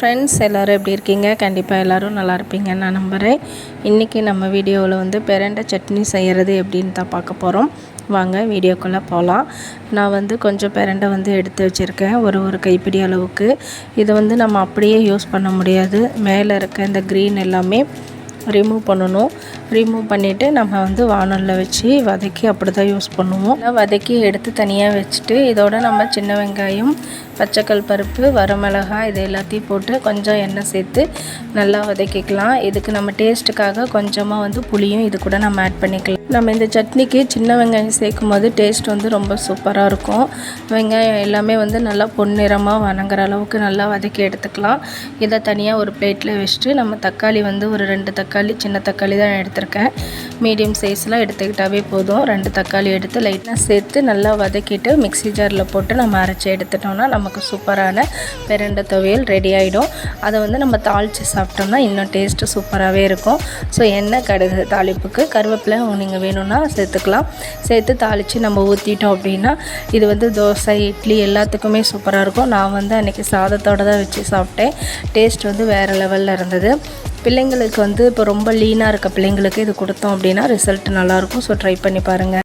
Friends எல்லோரும் எப்படி இருக்கீங்க? கண்டிப்பாக எல்லோரும் நல்லா இருப்பீங்கன்னு நான் நம்புகிறேன் இன்றைக்கி நம்ம வீடியோவில் வந்து பெரண்டை சட்னி செய்கிறது எப்படின்னு தான் பார்க்க போகிறோம் வாங்க வீடியோக்குள்ளே போகலாம் நான் வந்து கொஞ்சம் பெரண்டை வந்து எடுத்து வச்சுருக்கேன் ஒரு ஒரு கைப்பிடி அளவுக்கு. இதை வந்து நம்ம அப்படியே யூஸ் பண்ண முடியாது. மேலே இருக்க இந்த க்ரீன் எல்லாமே ரிமூவ் பண்ணணும். ரிமூவ் பண்ணிவிட்டு நம்ம வந்து வானலில் வச்சு வதக்கி அப்படி தான் யூஸ் பண்ணுவோம் வதக்கி எடுத்து தனியாக வச்சுட்டு இதோட நம்ம சின்ன வெங்காயம் பச்சைக்கல் பருப்பு வரமிளகாய் இது எல்லாத்தையும் போட்டு கொஞ்சம் எண்ணெய் சேர்த்து நல்லா வதக்கிக்கலாம். இதுக்கு நம்ம டேஸ்ட்டுக்காக கொஞ்சமாக வந்து புளியும் இது கூட நம்ம ஆட் பண்ணிக்கலாம். நம்ம இந்த சட்னிக்கு சின்ன வெங்காயம் சேர்க்கும் போது டேஸ்ட் வந்து ரொம்ப சூப்பராக இருக்கும். வெங்காயம் எல்லாமே வந்து நல்லா பொன்னிறமாக வணங்குற அளவுக்கு நல்லா வதக்கி எடுத்துக்கலாம். இதை தனியாக ஒரு பிளேட்டில் வச்சுட்டு நம்ம தக்காளி வந்து ஒரு ரெண்டு தக்காளி சின்ன தக்காளி தான் எடுத்திருக்கேன். மீடியம் சைஸ்லாம் எடுத்துக்கிட்டாவே போதும். ரெண்டு தக்காளி எடுத்து லைட்டாக சேர்த்து நல்லா வதக்கிட்டு மிக்ஸி ஜாரில் போட்டு நம்ம அரைச்சி எடுத்துட்டோம்னா நமக்கு சூப்பரான பெரண்டை துவையல் ரெடி ஆகிடும் அதை வந்து நம்ம தாளித்து சாப்பிட்டோம்னா இன்னும் டேஸ்ட்டு சூப்பராகவே இருக்கும். ஸோ எண்ணெய் கடுகு தாளிப்புக்கு கருவேப்பிலை நீங்கள் நீங்கள் வேணும்னா சேர்த்துக்கலாம். சேர்த்து தாளித்து நம்ம ஊற்றிட்டோம் அப்படின்னா இது வந்து தோசை இட்லி எல்லாத்துக்குமே சூப்பராக இருக்கும். நான் வந்து அன்றைக்கி சாதத்தோடு தான் வச்சு சாப்பிட்டேன். டேஸ்ட் வந்து வேறு லெவலில் இருந்தது. பிள்ளைங்களுக்கு வந்து இப்போ ரொம்ப லீனாக இருக்க பிள்ளைங்களுக்கு இது கொடுத்தோம் அப்படின்னா ரிசல்ட் நல்லாயிருக்கும் ஸோ ட்ரை பண்ணி பாருங்கள்